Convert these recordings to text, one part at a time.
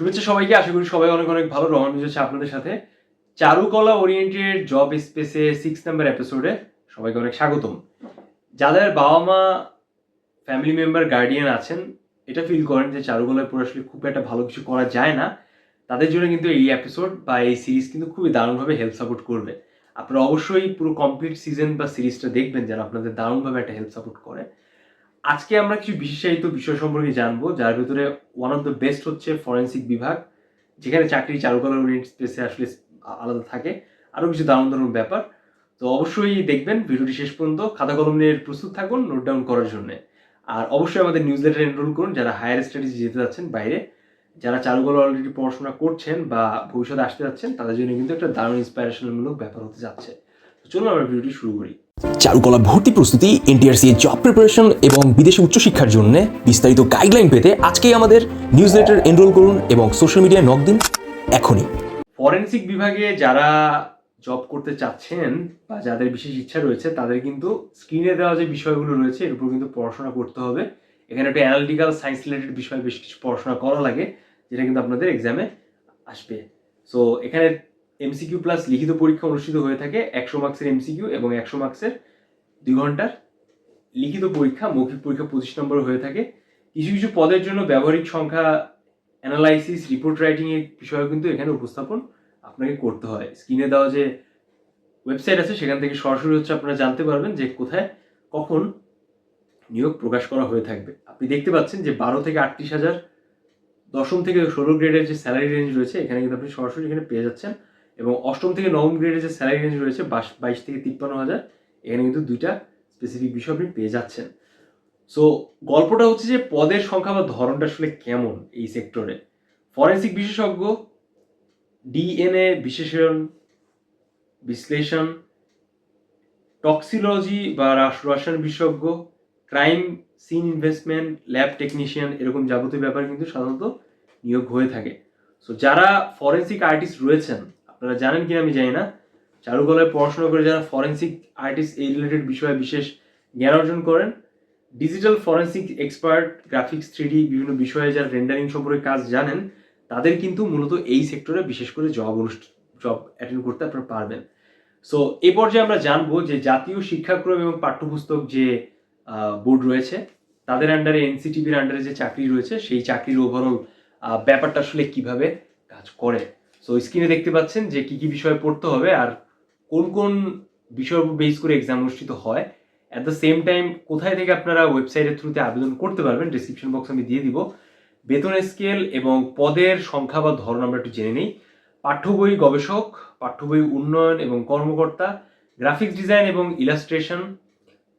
শুভেচ্ছা সবাইকে, আশা করি সবাই অনেক অনেক ভালো রহমান হচ্ছে আপনাদের সাথে। চারুকলা ওরিয়েন্টেড জব স্পেসে সিক্স নাম্বার এপিসোডে সবাইকে অনেক স্বাগতম। যাদের বাবা মা ফ্যামিলি মেম্বার গার্ডিয়ান আছেন, এটা ফিল করেন যে চারুকলায় পড়ে আসলে খুব একটা ভালো কিছু করা যায় না। তাদের জন্য কিন্তু এই এপিসোড বা এই সিরিজ কিন্তু খুবই দারুণভাবে হেল্প সাপোর্ট করবে। আপনারা অবশ্যই পুরো কমপ্লিট সিজন বা সিরিজটা দেখবেন, যেন আপনাদের দারুণভাবে একটা হেল্প সাপোর্ট করে। আজকে আমরা কিছু বিশেষায়িত বিষয় সম্পর্কে জানব, যার ভিতরে ওয়ান অফ দ্য বেস্ট হচ্ছে ফরেন্সিক বিভাগ, যেখানে চাকরি চারুকলা ওরিয়েন্ট স্পেসে আসলে আলাদা থাকে। আরও কিছু দারুণ দারুণ ব্যাপার। তো অবশ্যই দেখবেন, ভিডিওটি শেষ পর্যন্ত খাতা কলম নিয়ে প্রস্তুত থাকুন নোট ডাউন করার জন্য। আর অবশ্যই আমাদের নিউজ লেটার এনরোল করুন, যারা হায়ার স্টাডিজ যেতে যাচ্ছেন বাইরে, যারা চারুকলা অলরেডি পড়াশোনা করছেন বা ভবিষ্যতে আসতে যাচ্ছেন, তাদের জন্য কিন্তু একটা দারুণ ইন্সপিরেশনমূলক ব্যাপার হতে যাচ্ছে। তো চলুন আমরা ভিডিওটি শুরু করি। চারুকলা ভর্তি প্রস্তুতি এনটিআরসি জব প্রিপারেশন এবং বিদেশি উচ্চশিক্ষার জন্য বিস্তারিত গাইডলাইন পেতে আজকেই আমাদের নিউজ লেটার এনরোল করুন এবং সোশ্যাল মিডিয়ায় নক দিন এখনই। ফরেন্সিক বিভাগে যারা জব করতে চাচ্ছেন বা যাদের বিশেষ ইচ্ছা রয়েছে, তাদের কিন্তু স্ক্রিনে দেওয়া যে বিষয়গুলো রয়েছে, এর উপর কিন্তু পড়াশোনা করতে হবে। এখানে একটা অ্যানালিটিক্যাল সায়েন্স রিলেটেড বিষয় বেশ কিছু পড়াশোনা করা লাগে, যেটা কিন্তু আপনাদের এক্সামে আসবে। সো এখানে এমসিকিউ প্লাস লিখিত পরীক্ষা অনুষ্ঠিত হয়ে থাকে একশো মার্কসের এমসিকিউ এবং একশো মার্কসের দুই ঘণ্টার লিখিত পরীক্ষা, মৌখিক পরীক্ষা পঁচিশ নম্বর হয়ে থাকে। কিছু কিছু পদের জন্য ব্যবহারিক সংখ্যা অ্যানালাইসিস রিপোর্ট রাইটিং এর বিষয় কিন্তু এখানে উপস্থাপন আপনাকে করতে হয়। স্ক্রিনে দেওয়া যে ওয়েবসাইট আছে, সেখান থেকে সরাসরি হচ্ছে আপনারা জানতে পারবেন যে কোথায় কখন নিয়োগ প্রকাশ করা হয়ে থাকবে। আপনি দেখতে পাচ্ছেন যে বারো থেকে আটত্রিশ হাজার দশম থেকে ষোলো গ্রেডের যে স্যালারি রেঞ্জ রয়েছে, এখানে কিন্তু আপনি সরাসরি এখানে পেয়ে যাচ্ছেন। এবং অষ্টম থেকে নবম গ্রেডের যে স্যালারি রেঞ্জ রয়েছে, বাইশ থেকে তিপ্পান্ন হাজার, এখানে কিন্তু দুইটা স্পেসিফিক বিষয় আপনি পেয়ে যাচ্ছেন। সো গল্পটা হচ্ছে যে পদের সংখ্যা বা ধরনটা আসলে কেমন এই সেক্টরে ফরেন্সিক বিশেষজ্ঞ ডিএনএ বিশেষণ বিশ্লেষণ টক্সিলজি বা রাস- রসায়ন বিশেষজ্ঞ crime scene investment lab technician এরকম যাবতীয় ব্যাপার কিন্তু সাধারণত নিয়োগ হয়ে থাকে। সো যারা ফরেন্সিক আর্টিস্ট রয়েছেন আপনারা জানেন কি আমি জানি না। চারুকলায় পড়াশোনা করে যারা ফরেন্সিক আর্টিস্ট এই রিলেটেড বিষয়ে বিশেষ জ্ঞান অর্জন করেন digital forensic expert graphics three D বিভিন্ন বিষয়ে যারা রেন্ডারিং সম্পর্কে কাজ জানেন, তাদের কিন্তু মূলত এই সেক্টরে বিশেষ করে জব অনুষ্ঠান জব অ্যাটেন্ড করতে আপনারা পারবেন। সো এ পর্যায়ে আমরা জানব যে জাতীয় শিক্ষাক্রম এবং পাঠ্যপুস্তক যে বোর্ড রয়েছে, তাদের আন্ডারে এনসিটিভির আন্ডারে যে চাকরি রয়েছে, সেই চাকরির ওভারঅল ব্যাপারটা আসলে কীভাবে কাজ করে। সো স্ক্রিনে দেখতে পাচ্ছেন যে কি কি বিষয় পড়তে হবে আর কোন কোন বিষয়ের উপর বেস করে এক্সাম অনুষ্ঠিত হয়। অ্যাট দ্য সেম টাইম কোথায় থেকে আপনারা ওয়েবসাইটের থ্রুতে আবেদন করতে পারবেন ডিসক্রিপশন বক্স আমি দিয়ে দিব। বেতন স্কেল এবং পদের সংখ্যা বা ধরন আমরা একটু জেনে নিই। পাঠ্য বই গবেষক, পাঠ্য বই উন্নয়ন এবং কর্মকর্তা গ্রাফিক্স ডিজাইন এবং ইলাস্ট্রেশন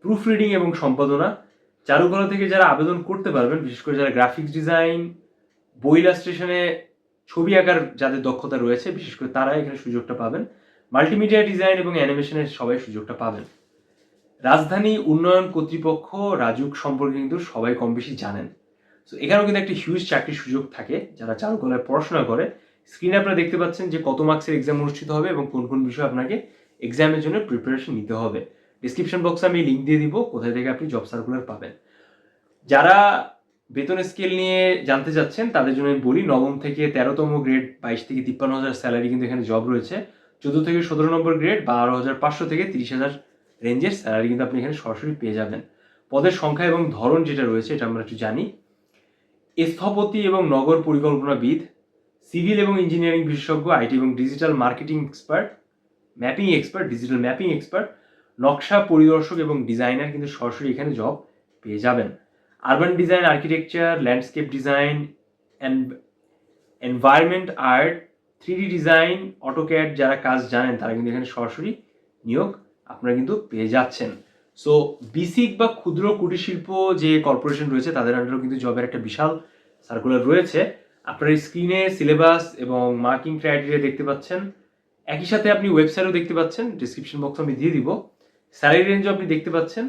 প্রুফ রিডিং এবং সম্পাদনা, চারুকলা থেকে যারা আবেদন করতে পারবেন, বিশেষ করে যারা গ্রাফিক্স ডিজাইন বই ইলাস্ট্রেশনে ছবি আঁকার যাদের দক্ষতা রয়েছে, বিশেষ করে তারা এখানে সুযোগটা পাবেন। মাল্টিমিডিয়া ডিজাইন এবং অ্যানিমেশনের সবাই সুযোগটা পাবেন। রাজধানী উন্নয়ন কর্তৃপক্ষ রাজুক সম্পর্কে কিন্তু সবাই কম বেশি জানেন। সো এখানেও কিন্তু একটা হিউজ চাকরির সুযোগ থাকে, যারা চারুকলায় পড়াশোনা করে। স্ক্রিনে আপনারা দেখতে পাচ্ছেন যে কত মার্কসের এক্সাম অনুষ্ঠিত হবে এবং কোন কোন বিষয় আপনাকে এক্সামের জন্য প্রিপারেশন নিতে হবে। ডিসক্রিপশন বক্সে আমি লিঙ্ক দিয়ে দিব, কোথায় থেকে আপনি জব সার্কুলার পাবেন। যারা বেতন স্কেল নিয়ে জানতে চাচ্ছেন, তাদের জন্য আমি বলি, নবম থেকে তেরোতম গ্রেড বাইশ থেকে তিপ্পান্ন হাজার স্যালারি কিন্তু এখানে জব রয়েছে। চোদ্দ থেকে সতেরো নম্বর গ্রেড বারো হাজার পাঁচশো থেকে তিরিশ হাজার রেঞ্জের স্যালারি কিন্তু আপনি এখানে সরাসরি পেয়ে যাবেন। পদের সংখ্যা এবং ধরন যেটা রয়েছে, এটা আমরা একটু জানি। স্থপতি এবং নগর পরিকল্পনাবিদ সিভিল এবং ইঞ্জিনিয়ারিং বিশেষজ্ঞ আইটি এবং digital marketing expert mapping expert digital mapping expert নকশা পরিদর্শক এবং ডিজাইনার কিন্তু সরাসরি এখানে জব পেয়ে যাবেন। Urban design architecture landscape design environment art three D design AutoCAD যারা কাজ জানেন, তারা কিন্তু এখানে সরাসরি নিয়োগ আপনারা কিন্তু পেয়ে যাচ্ছেন। সো বিসিক বা ক্ষুদ্র কুটির শিল্প যে কর্পোরেশন রয়েছে, তাদের আন্ডারেও কিন্তু জবের একটা বিশাল সার্কুলার রয়েছে। আপনার স্ক্রিনে সিলেবাস এবং মার্কিং ক্রাইটেরিয়া দেখতে পাচ্ছেন। একই সাথে আপনি ওয়েবসাইটও দেখতে পাচ্ছেন ডিসক্রিপশন বক্স আমি দিয়ে দিব। স্যালারি রেঞ্জও আপনি দেখতে পাচ্ছেন।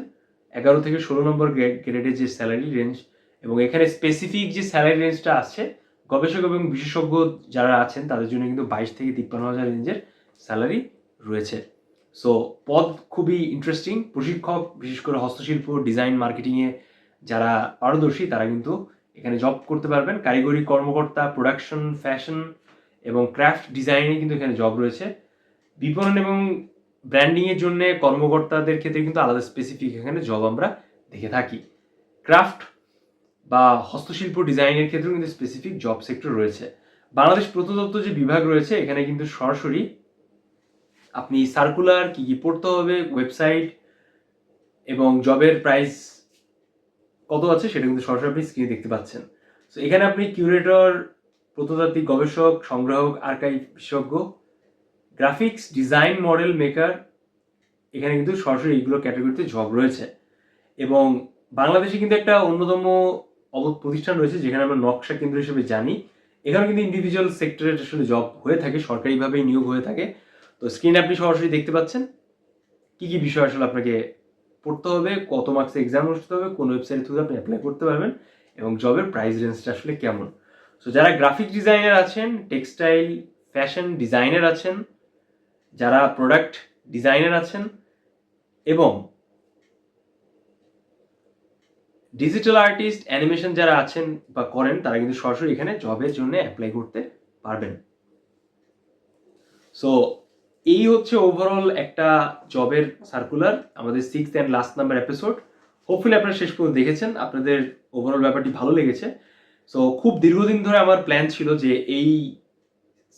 এগারো থেকে ষোলো নম্বর গ্রেড গ্রেডের যে স্যালারি রেঞ্জ এবং এখানে স্পেসিফিক যে স্যালারি রেঞ্জটা আছে, গবেষক এবং বিশেষজ্ঞ যারা আছেন, তাদের জন্য কিন্তু বাইশ থেকে তিপ্পান্ন হাজার রেঞ্জের স্যালারি রয়েছে। সো পদ খুবই ইন্টারেস্টিং প্রশিক্ষক, বিশেষ করে হস্তশিল্প ডিজাইন মার্কেটিংয়ে যারা পারদর্শী, তারা কিন্তু এখানে জব করতে পারবেন। কারিগরি কর্মকর্তা প্রোডাকশন ফ্যাশন এবং ক্রাফট ডিজাইনে কিন্তু এখানে জব রয়েছে। বিপণন এবং ব্র্যান্ডিং এর জন্য কর্মকর্তাদের ক্ষেত্রে কিন্তু আলাদা স্পেসিফিক এখানে জব আমরা দেখে থাকি। ক্রাফট বা হস্তশিল্প ডিজাইনের ক্ষেত্রেও কিন্তু স্পেসিফিক জব সেক্টর রয়েছে। বাংলাদেশ প্রত্নতত্ত্ব যে বিভাগ রয়েছে, এখানে কিন্তু সরাসরি আপনি সার্কুলার কি কি পড়তে হবে ওয়েবসাইট এবং জবের প্রাইস কত আছে, সেটা কিন্তু সরাসরি আপনি স্ক্রিনে দেখতে পাচ্ছেন। তো এখানে আপনি কিউরেটর প্রত্নতাত্ত্বিক গবেষক, সংগ্রাহক আর্কাইভ বিশেষজ্ঞ গ্রাফিক্স ডিজাইন মডেল মেকার এখানে কিন্তু সরাসরি এইগুলো ক্যাটাগরিতে জব রয়েছে। এবং বাংলাদেশে কিন্তু একটা অন্যতম প্রতিষ্ঠান রয়েছে, যেখানে আমরা নকশা কেন্দ্র হিসেবে জানি। এখানে কিন্তু ইন্ডিভিজুয়াল সেক্টরের আসলে জব হয়ে থাকে, সরকারিভাবেই নিয়োগ হয়ে থাকে। তো স্ক্রিনে আপনি সরাসরি দেখতে পাচ্ছেন। কি কি বিষয় আসলে আপনাকে পড়তে হবে, কত মার্কসে এক্সাম বসতে হবে, কোন ওয়েবসাইট থ্রুতে আপনি অ্যাপ্লাই করতে পারবেন, এবং জবের প্রাইস রেঞ্জটা আসলে কেমন? সো যারা গ্রাফিক ডিজাইনার আছেন টেক্সটাইল ফ্যাশন ডিজাইনার আছেন যারা প্রোডাক্ট ডিজাইনার আছেন এবং ডিজিটাল আর্টিস্ট অ্যানিমেশন যারা আছেন বা করেন, তারা কিন্তু সরাসরি এখানে জবের জন্য অ্যাপ্লাই করতে পারবেন। সো এই হচ্ছে ওভারঅল একটা জবের সার্কুলার আমাদের six and last number episode hopefully আপনারা শেষ পর্যন্ত দেখেছেন, আপনাদের ওভারঅল ব্যাপারটি ভালো লেগেছে। সো খুব দীর্ঘদিন ধরে আমার প্ল্যান ছিল যে এই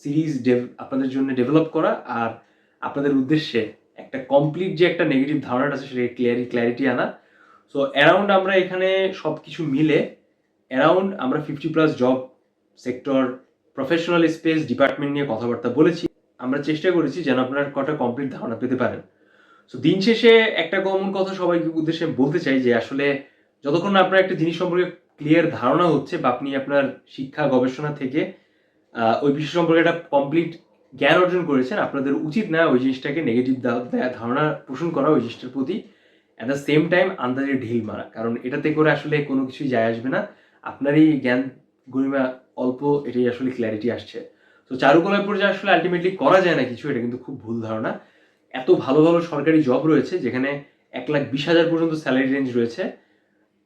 সিরিজ আপনাদের জন্য ডেভেলপ করা আর আপনাদের উদ্দেশ্যে একটা কমপ্লিট যে একটা নেগেটিভ ধারণাটা আছে সেটাকে ক্লিয়ারি ক্ল্যারিটি আনা। সো অ্যারাউন্ড আমরা এখানে সব কিছু মিলে অ্যারাউন্ড আমরা fifty plus job sector professional space department নিয়ে কথাবার্তা বলেছি। আমরা চেষ্টা করেছি যেন আপনার কটা কমপ্লিট ধারণা পেতে পারেন। সো দিন শেষে একটা কমন কথা সবাইকে উদ্দেশ্যে বলতে চাই যে আসলে যতক্ষণ আপনার একটা জিনিস সম্পর্কে ক্লিয়ার ধারণা হচ্ছে বা আপনি আপনার শিক্ষা, গবেষণা থেকে ওই বিষয় সম্পর্কে একটা কমপ্লিট জ্ঞান অর্জন করেছেন। আপনাদের উচিত না ওই জিনিসটাকে নেগেটিভ ধারণা পোষণ করা ওই জিনিসটার প্রতি। অ্যাট দ্য সেম টাইম আন্দাজে ঢিল মারা। কারণ এটাতে করে আসলে কোনো কিছুই যায় আসবে না। আপনারই জ্ঞান গরিমা অল্প, এটাই আসলে ক্ল্যারিটি আসছে। তো চারুকলার পর যে আসলে আলটিমেটলি করা যায় না কিছু, এটা কিন্তু খুব ভুল ধারণা। এত ভালো ভালো সরকারি জব রয়েছে, যেখানে এক লাখ বিশ হাজার পর্যন্ত স্যালারি রেঞ্জ রয়েছে,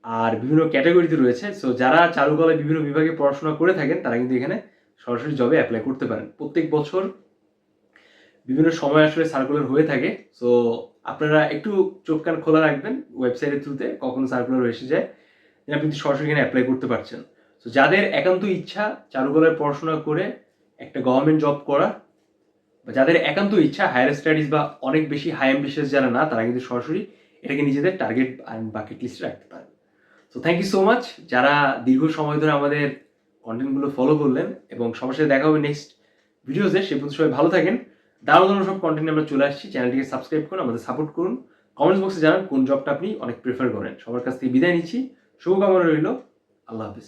আর বিভিন্ন ক্যাটাগরিতে রয়েছে। সো যারা চারুকলায় বিভিন্ন বিভাগে পড়াশোনা করে থাকেন, তারা কিন্তু এখানে সরাসরি জবে অ্যাপ্লাই করতে পারেন। প্রত্যেক বছর বিভিন্ন সময় আসলে সার্কুলার হয়ে থাকে। সো আপনারা একটু চোখ কান খোলা রাখবেন ওয়েবসাইটের থ্রুতে কখনো সার্কুলার এসে যায়। আপনি সরাসরি এখানে অ্যাপ্লাই করতে পারছেন। তো যাদের একান্ত ইচ্ছা চারুকলায় পড়াশোনা করে একটা গভর্নমেন্ট জব করা, বা যাদের একান্ত ইচ্ছা হায়ার স্টাডিজ বা অনেক বেশি হাই অ্যাম্বিশিয়াস যারা না, তারা কিন্তু সরাসরি এটাকে নিজেদের টার্গেট বাকেট লিস্টে রাখতে পারেন। So thank you so much যারা দীর্ঘ সময় ধরে আমাদের কন্টেন্টগুলো ফলো করলেন এবং সবার সাথে দেখা হবে নেক্সট ভিডিওসে সে পর্যন্ত সবাই ভালো থাকেন। দারুণ দারুণ সব কন্টেন্ট আমরা চলে আসছি। চ্যানেলটিকে সাবস্ক্রাইব করুন, আমাদের সাপোর্ট করুন। কমেন্টস বক্সে জানান কোন জবটা আপনি অনেক প্রেফার করেন। সবার কাছ থেকে বিদায় নিচ্ছি। শুভকামনা রইল। আল্লাহ হাফিজ।